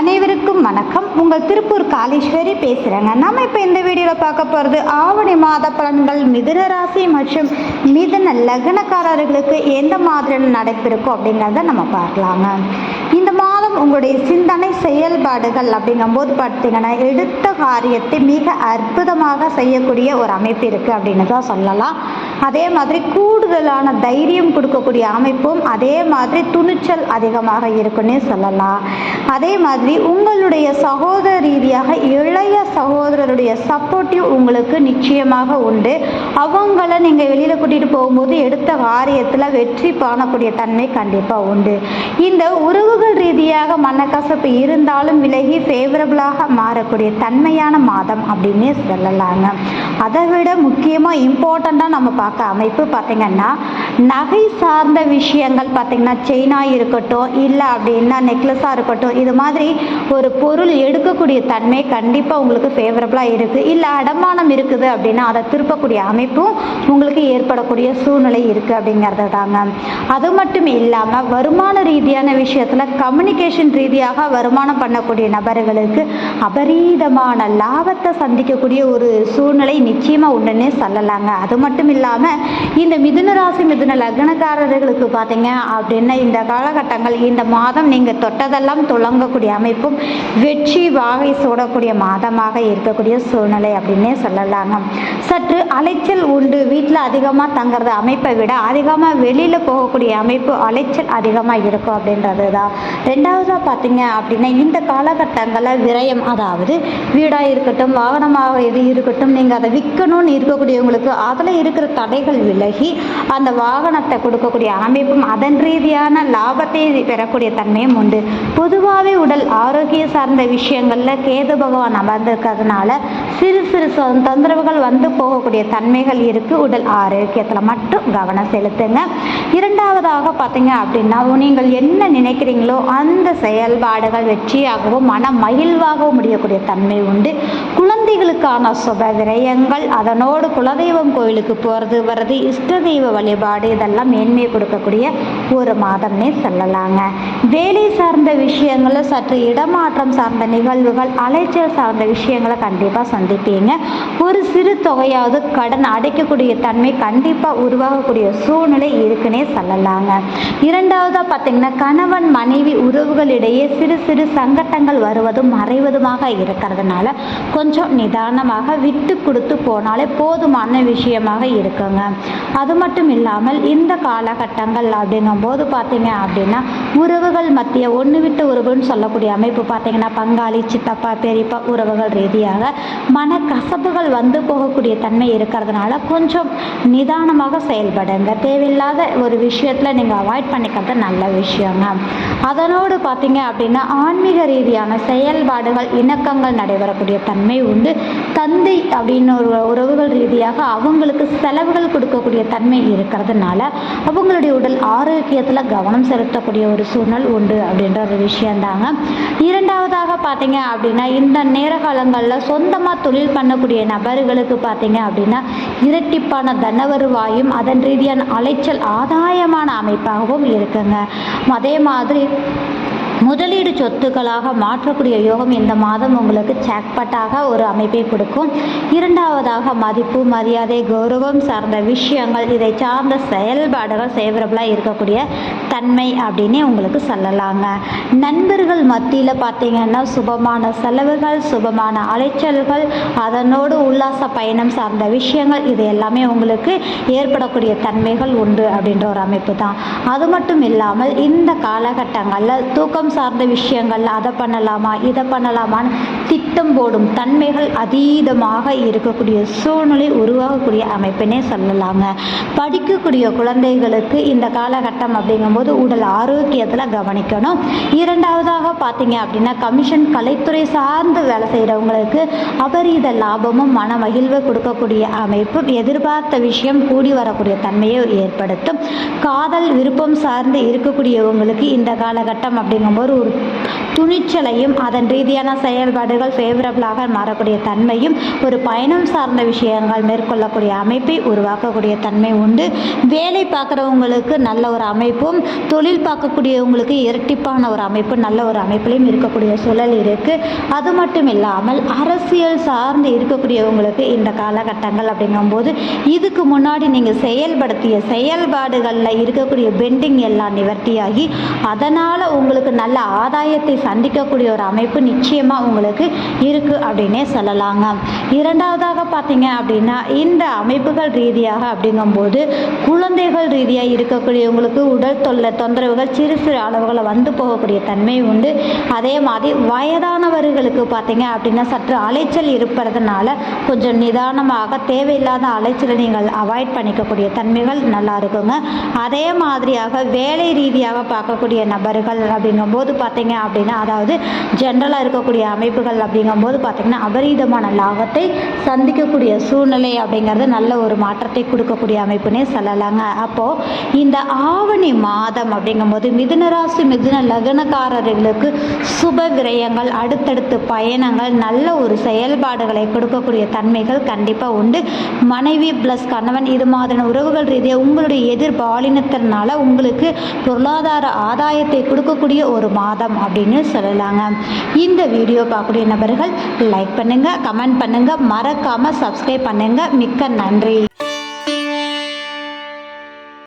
அனைவருக்கும் வணக்கம். உங்கள் திருப்பூர் காளீஸ்வரி பேசுகிறேங்க நம்ம இப்போ இந்த வீடியோவில் பார்க்க போகிறது ஆவணி மாத பலன்கள் மிதுன ராசி மற்றும் மிதுன லக்னக்காரர்களுக்கு எந்த மாதிரியான நடைபெறுக்கும் அப்படிங்கிறத நம்ம பார்க்கலாங்க. இந்த மாதம் உங்களுடைய சிந்தனை செயல்பாடுகள் அப்படிங்கும்போது பார்த்தீங்கன்னா எடுத்த காரியத்தை மிக அற்புதமாக செய்யக்கூடிய ஒரு அமைப்பு இருக்குது அப்படின்னு தான் சொல்லலாம். அதே மாதிரி கூடுதலான தைரியம் கொடுக்கக்கூடிய அமைப்பும் அதே மாதிரி துணிச்சல் அதிகமாக இருக்குன்னே சொல்லலாம். அதே மாதிரி உங்களுடைய சகோதர ரீதியாக இளைய சகோதரருடைய சப்போர்ட்டிவ் உங்களுக்கு நிச்சயமாக உண்டு. அவங்கள நீங்கள் வெளியில் கூட்டிகிட்டு போகும்போது எடுத்த காரியத்தில் வெற்றி காணக்கூடிய தன்மை கண்டிப்பாக உண்டு. இந்த உறவுகள் ரீதியாக மனக்கசப்பு இருந்தாலும் விலகி ஃபேவரபுளாக மாறக்கூடிய தன்மையான மாதம் அப்படின்னே சொல்லலாங்க. அதை விட முக்கியமாக இம்பார்ட்டண்ட்டாக நம்ம பார்க்க அமைப்பு பார்த்திங்கன்னா நகை சார்ந்த விஷயங்கள் பார்த்திங்கன்னா செயினாக இருக்கட்டும் இல்லை அப்படின்னா நெக்லஸாக இருக்கட்டும் இது மாதிரி ஒரு பொருள் எடுக்கக்கூடிய தன்மை கண்டிப்பாக உங்களுக்கு ஃபேவரபுளாக இருக்குது இல்லை அடமானம் இருக்குது அப்படின்னா அதை திருப்பக்கூடிய அமைப்பும் உங்களுக்கு ஏற்படக்கூடிய சூழ்நிலை இருக்குது அப்படிங்கிறது தாங்க. அது மட்டும் இல்லாமல் வருமான ரீதியான விஷயத்தில் கம்யூனிகேஷன் ரீதியாக வருமானம் பண்ணக்கூடிய நபர்களுக்கு அபரீதமான லாபத்தை சந்திக்கக்கூடிய ஒரு சூழ்நிலை நிச்சயமாக உண்டுன்னே சொல்லலாங்க. அது மட்டும் இல்லாமல் இந்த மிதுன ராசி மிதுன லக்னக்காரர்களுக்கு பார்த்தீங்க அப்படின்னா இந்த காலகட்டங்கள் இந்த மாதம் நீங்கள் தொட்டதெல்லாம் துளங்கக்கூடிய அமைப்பும் வெற்றி வாகை சூடக்கூடிய மாதமாக இருக்கக்கூடிய சூழ்நிலை அப்படின்னே சொல்லலாங்க. சற்று அலைச்சல் உண்டு. வீட்டில் அதிகமாக தங்குறது அமைப்பை விட அதிகமாக வெளியில் போகக்கூடிய அமைப்பு அலைச்சல் அதிகமாக இருக்கும் அப்படின்றது தான் ரெண்டாவதாக பார்த்தீங்க அப்படின்னா இந்த காலகட்டங்களில் விரயம் அதாவது வீடாக இருக்கட்டும் வாகனமாக எது இருக்கட்டும் நீங்கள் அதை விற்கணும்னு இருக்கக்கூடியவங்களுக்கு அதில் இருக்கிற தடைகள் விலகி அந்த வாகனத்தை கொடுக்கக்கூடிய அமைப்பும் அதன் ரீதியான லாபத்தை பெறக்கூடிய தன்மையும் உண்டு. பொதுவாகவே உடல் ஆரோக்கிய சார்ந்த விஷயங்களில் கேது பகவான் அமர்ந்திருக்கிறதுனால சிறு சிறு தொந்தரவுகள் வந்து போகக்கூடிய தன்மைகள் இருக்குது உடல் ஆரோக்கியத்தில் மட்டும் கவனம் செலுத்துங்க. இரண்டாவதாக பார்த்தீங்க அப்படின்னா நீங்கள் என்ன நினைக்கிறீங்களோ அந்த செயல்பாடுகள் வெற்றியாகவும் மன மகிழ்வாகவும் முடியக்கூடிய தன்மை உண்டு. குழந்தைகளுக்கான சுப விரயங்கள் அதனோடு குலதெய்வம் கோயிலுக்கு போகிறது வர்றது இஷ்ட தெய்வ வழிபாடு இதெல்லாம் மேன்மை கொடுக்கக்கூடிய ஒரு மாதம்னே சொல்லலாங்க. வேலை சார்ந்த விஷயங்களில் சற்று இடமாற்றம் சார்ந்த நிகழ்வுகள் அலைச்சல் சார்ந்த விஷயங்களை கண்டிப்பாக சந்திப்பீங்க. ஒரு சிறு தொகையாவது கடன் அடைக்கக்கூடிய தன்மை கண்டிப்பாக உருவாகக்கூடிய சூழ்நிலை இருக்குன்னே சொல்லலாங்க. இரண்டாவதாக பார்த்தீங்கன்னா கணவன் மனைவி உறவுகளிடையே சிறு சிறு சங்கட்டங்கள் வருவதும் மறைவதுமாக இருக்கிறதுனால கொஞ்சம் நிதானமாக விட்டு கொடுத்து போனாலே போதுமான விஷயமாக இருக்குங்க. அது மட்டும் இல்லாமல் இந்த காலகட்டங்கள் அப்படிங்கும்போது பார்த்தீங்க அப்படின்னா உறவுகள் மத்திய ஒன்று விட்டு உறவுன்னு சொல்லக்கூடிய அமைப்பு பார்த்தீங்கன்னா பங்காளி சித்தப்பா பெரியப்பா உறவுகள் ரீதியாக மனக்கசப்புகள் வந்து போகக்கூடிய தன்மை இருக்கிறதுனால கொஞ்சம் நிதானமாக செயல்படுங்க. தேவையில்லாத ஒரு விஷயத்தில் நீங்கள் அவாய்ட் பண்ணிக்கிறது நல்ல விஷயங்க. அதனோடு பார்த்தீங்க அப்படின்னா ஆன்மீக ரீதியான செயல்பாடுகள் இணக்கங்கள் நடைபெறக்கூடிய தன்மை உண்டு. தந்தை அப்படின்னு உறவுகள் ரீதியாக அவங்களுக்கு செலவுகள் கொடுக்கக்கூடிய தன்மை இருக்கிறதுனால அவங்களுடைய உடல் ஆரோக்கியத்தில் கவனம் செலுத்தக்கூடிய ஒரு சூழ்நிலை உண்டு அப்படின்ற ஒரு விஷயந்தாங்க இரண்டாவதாக பார்த்தீங்க அப்படின்னா இந்த நேர காலங்களில் சொந்தமாக தொழில் பண்ணக்கூடிய நபர்களுக்கு பார்த்தீங்க அப்படின்னா இரட்டிப்பான தன வருவாயும் அதன் ரீதியான அலைச்சல் ஆதாயமான அமைப்பாகவும் இருக்குங்க. அதே மாதிரி முதலீடு சொத்துக்களாக மாற்றக்கூடிய யோகம் இந்த மாதம் உங்களுக்கு ஜாக்பாட்டாக ஒரு அமைப்பை கொடுக்கும். இரண்டாவதாக மதிப்பு மரியாதை கௌரவம் சார்ந்த விஷயங்கள் இதை சார்ந்த செயல்பாடுகள் ஃபேவரபுளாக இருக்கக்கூடிய தன்மை அப்படின்னு உங்களுக்கு சொல்லலாங்க. நண்பர்கள் மத்தியில் பார்த்தீங்கன்னா சுபமான செலவுகள் சுபமான அலைச்சல்கள் அதனோடு உல்லாச பயணம் சார்ந்த விஷயங்கள் இது எல்லாமே உங்களுக்கு ஏற்படக்கூடிய தன்மைகள் உண்டு அப்படின்ற ஒரு அமைப்பு தான். அது மட்டும் இல்லாமல் இந்த காலகட்டங்களில் தூக்கம் சார்ந்த விஷயங்கள் அதை பண்ணலாமா இதை பண்ணலாமான்னு திட்டம் போடும் தன்மைகள் அதீதமாக இருக்கக்கூடிய சூழ்நிலை உருவாகக்கூடிய அமைப்பினே சொல்லலாங்க. படிக்கக்கூடிய குழந்தைகளுக்கு இந்த காலகட்டம் அப்படிங்கும்போது உடல் ஆரோக்கியத்தில் கவனிக்கணும். இரண்டாவதாக பார்த்தீங்க அப்படின்னா கமிஷன் கலைத்துறை சார்ந்து வேலை செய்கிறவங்களுக்கு அபரீத லாபமும் மன மகிழ்வு கொடுக்கக்கூடிய அமைப்பும் எதிர்பார்த்த விஷயம் கூடி வரக்கூடிய தன்மையை ஏற்படுத்தும். காதல் விருப்பம் சார்ந்து இருக்கக்கூடியவங்களுக்கு இந்த காலகட்டம் அப்படிங்கும்போது நம்பர் ஒரு துணிச்சலையும் அதன் ரீதியான செயல்பாடுகள் ஃபேவரபிளாக மாறக்கூடிய தன்மையும் ஒரு பயணம் சார்ந்த விஷயங்கள் மேற்கொள்ளக்கூடிய அமைப்பை உருவாக்கக்கூடிய தன்மை உண்டு. வேலை பார்க்குறவங்களுக்கு நல்ல ஒரு அமைப்பும் தொழில் பார்க்கக்கூடியவங்களுக்கு இரட்டிப்பான ஒரு அமைப்பு நல்ல ஒரு அமைப்பிலையும் இருக்கக்கூடிய சூழல் இருக்குது அது மட்டும் இல்லாமல் அரசியல் சார்ந்து இருக்கக்கூடியவங்களுக்கு இந்த காலகட்டங்கள் அப்படிங்கும்போது இதுக்கு முன்னாடி நீங்கள் செயல்படுத்திய செயல்பாடுகளில் இருக்கக்கூடிய பெண்டிங் எல்லாம் நிவர்த்தியாகி அதனால் உங்களுக்கு நல்ல ஆதாயத்தை சந்திக்கக்கூடிய ஒரு அமைப்பு நிச்சயமாக உங்களுக்கு இருக்குது அப்படின்னே சொல்லலாங்க. இரண்டாவதாக பார்த்தீங்க அப்படின்னா இந்த அமைப்புகள் ரீதியாக அப்படிங்கும்போது குழந்தைகள் ரீதியாக இருக்கக்கூடியவங்களுக்கு உடல் தொல்லை தொந்தரவுகள் சிறு சிறு அளவுகளை வந்து போகக்கூடிய தன்மை உண்டு. அதே மாதிரி வயதானவர்களுக்கு பார்த்தீங்க அப்படின்னா சற்று அலைச்சல் இருப்பதுனால கொஞ்சம் நிதானமாக தேவையில்லாத அலைச்சலை நீங்கள் அவாய்ட் பண்ணிக்கக்கூடிய தன்மைகள் நல்லா இருக்குங்க. அதே மாதிரியாக வேலை ரீதியாக பார்க்கக்கூடிய நபர்கள் அப்படிங்கும்போது பார்த்தீங்க அப்படின்னா அதாவது ஜென்ரலாக இருக்கக்கூடிய அமைப்புகள் அப்படிங்கும்போது பார்த்திங்கன்னா அபரீதமான லாபத்தை சந்திக்கக்கூடிய சூழ்நிலை அப்படிங்கிறது நல்ல ஒரு மாற்றத்தை கொடுக்கக்கூடிய அமைப்புனே சொல்லலாங்க. அப்போது இந்த ஆவணி மாதம் அப்படிங்கும்போது மிதுனராசி மிதுன லக்னக்காரர்களுக்கு சுப விரயங்கள் அடுத்தடுத்து பயணங்கள் நல்ல ஒரு செயல்பாடுகளை கொடுக்கக்கூடிய தன்மைகள் கண்டிப்பாக உண்டு. மனைவி ப்ளஸ் கணவன் இது மாதிரியான உறவுகள் ரீதியாக உங்களுடைய எதிர்பாலினத்தினால உங்களுக்கு பொருளாதார ஆதாயத்தை கொடுக்கக்கூடிய ஒரு மாதம் அப்படின்னு அப்படின்னு சொல்லலாங்க. இந்த வீடியோ பார்க்கக்கூடிய நபர்கள் லைக் பண்ணுங்கள் கமெண்ட் பண்ணுங்கள் மறக்காமல் சப்ஸ்கிரைப் பண்ணுங்கள் மிக்க நன்றி.